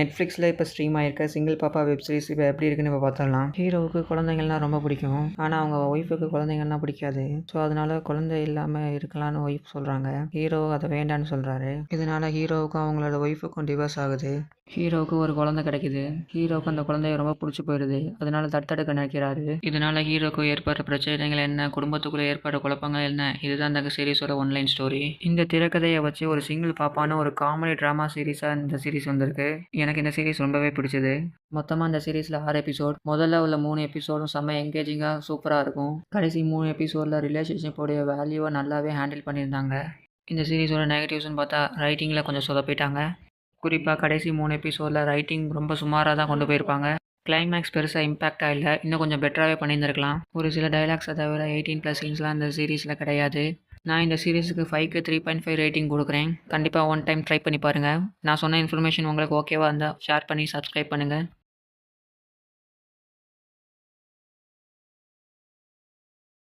நெட்ஃப்ளிக்ஸில் இப்போ ஸ்ட்ரீம் ஆயிருக்க. சிங்கிள் பாப்பா வெப் சீரிஸ் இப்போ எப்படி இருக்குன்னு இப்போ பார்த்துடலாம். ஹீரோவுக்கு குழந்தைங்கள்லாம் ரொம்ப பிடிக்கும். ஆனால் அவங்க ஒய்ஃபுக்கு குழந்தைங்கள்லாம் பிடிக்காது. ஸோ அதனால குழந்தை இல்லாமல் இருக்கலாம்னு ஒய்ஃப் சொல்கிறாங்க ஹீரோ அதை வேண்டான்னு சொல்கிறாரு இதனால ஹீரோவுக்கும் அவங்களோட ஒய்ஃபுக்கும் டிவோர்ஸ் ஆகுது. ஹீரோவுக்கு ஒரு குழந்தை கிடைக்குது. ஹீரோவுக்கு அந்த குழந்தைய ரொம்ப பிடிச்சி போயிடுது அதனால தத்தெடுக்க நினைக்கிறாரு. இதனால ஹீரோக்கு ஏற்படுற பிரச்சனைகள் என்ன? குடும்பத்துக்குள்ளே ஏற்படுற குழப்பங்கள் என்ன? இதுதான் அந்த சீரிஸோட ஒன்லைன் ஸ்டோரி இந்த திரைக்கதையை வச்சு ஒரு சிங்கிள் பாப்பான ஒரு காமெடி ட்ராமா சீரீஸாக இந்த சீரிஸ் வந்திருக்கு. எனக்கு எனக்கு இந்த சீரிஸ் ரொம்பவே பிடிச்சது. மொத்தமாக இந்த சீரிஸில் ஆறு எபிசோட் முதல்ல உள்ள மூணு எபிசோடும் செம்ம என்கேஜிங்காக சூப்பராக இருக்கும். கடைசி மூணு எபிசோடில் ரிலேஷன்ஷிப்போடைய வேல்யூவை நல்லாவே ஹேண்டில் பண்ணியிருந்தாங்க. இந்த சீரிஸோட நெகட்டிவ்ஸ்னு பார்த்தா ரைட்டிங்கில் கொஞ்சம் சொதப்பிட்டாங்க. குறிப்பாக கடைசி மூணு எபிசோடில் ரைட்டிங் ரொம்ப சுமாராக தான் கொண்டு போயிருப்பாங்க. கிளைமேக்ஸ் பெருசாக இம்பாக்ட் இல்லை. இன்னும் கொஞ்சம் பெட்டராகவே பண்ணியிருந்திருக்கலாம். ஒரு சில டைலாக்ஸை தவிர எயிட்டீன் ப்ளஸ் சீன்ஸ்லாம் இந்த சீரிஸில் கிடையாது. நான் இந்த சீரீஸுக்கு ஃபைவ்க்கு த்ரீ பாயிண்ட் ஃபைவ் ரேட்டிங் கொடுக்குறேன். கண்டிப்பாக ஒன் டைம் ட்ரை பண்ணி பாருங்கள் நான் சொன்ன இன்ஃபர்மேஷன் உங்களுக்கு ஓகேவாக இருந்தால் ஷேர் பண்ணி சப்ஸ்கிரைப் பண்ணுங்கள்